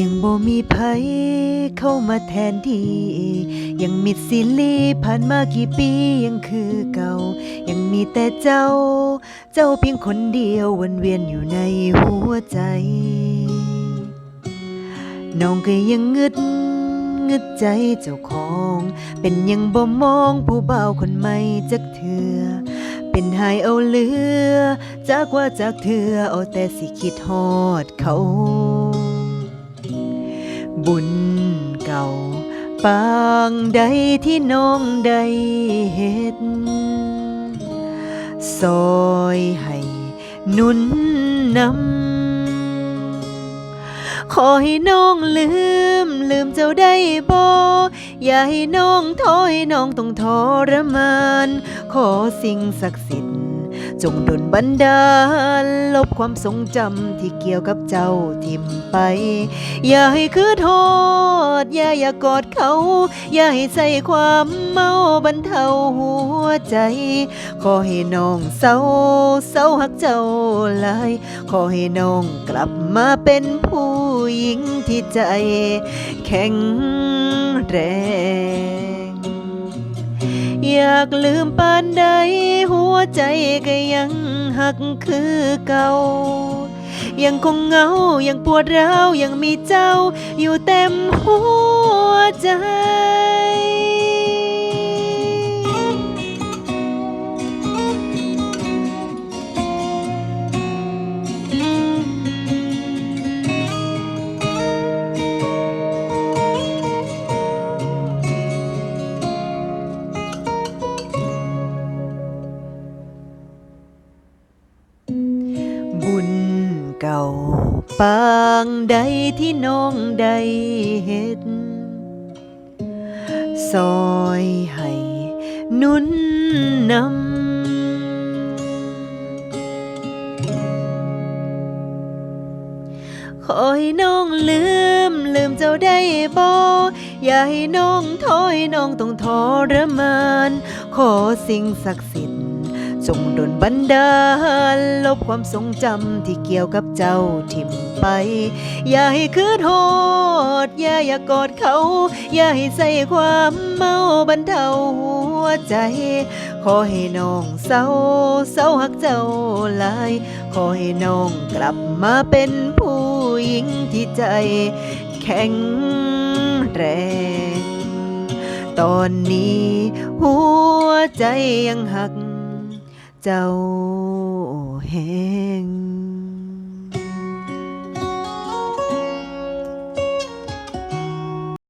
ยังบ่มีไผเข้ามาแทนที่ ยังมิดซิลีผ่านมากี่ปียังคือเก่า ยังมีแต่เจ้า เจ้าเพียงคนเดียววนเวียนอยู่ในหัวใจ น้องก็ยังงึดงึดใจเจ้าของ เป็นยังบ่มองผู้เบาคนใหม่จักเถื่อเป็นหายเอาเลือจากว่าจากเถื่อเอาแต่สิคิดฮอดเขา บุญเก่า ปางใดที่น้องได้เฮ็ดซอยให้นุนนำขอให้น้องลืม ลืมเจ้าได้บ่อย่าให้น้องท้อให้น้องต้องทรมาน ขอสิ่งศักดิ์สิทธิ์ จงดลบันดาลลบความทรงจำที่เกี่ยวกับเจ้าทิมไป อย่าให้คือโทษ อย่าอย่ากอดเขา อย่าให้ใส่ความเมาบันเทาหัวใจ ขอให้น้องเศร้าเศร้าหักเจ้าลายขอให้น้องกลับมาเป็นผู้หญิงที่ใจ แข็งแรง อยากลืมปานใด หัวใจก็ยังหักคือเก่า ยังคงเหงา ยังปวดร้าว ยังมีเจ้า อยู่เต็มหัวใจาปางใดที่น้องได้เฮ็ดซอยให้นุนนำ ขอให้น้องลืมลืมเจ้าได้บ่อย่าให้น้องท้อให้น้องต้องทรมาน ขอสิ่งศักดิ์สิทธิ์ จงดลบันดาลลบความทรงจำที่เกี่ยวกับเจ้าทิมไป อย่าให้คืนโหด อย่าอย่ากอดเขา อย่าให้ใส่ความเมาบันเทาหัวใจ ขอให้น้องเศร้าเศร้าหักเจ้าลาย ขอให้น้องกลับมาเป็นผู้หญิงที่ใจ แข็งแรงตอนนี้หัวใจยังหัก เจ้าเฮ็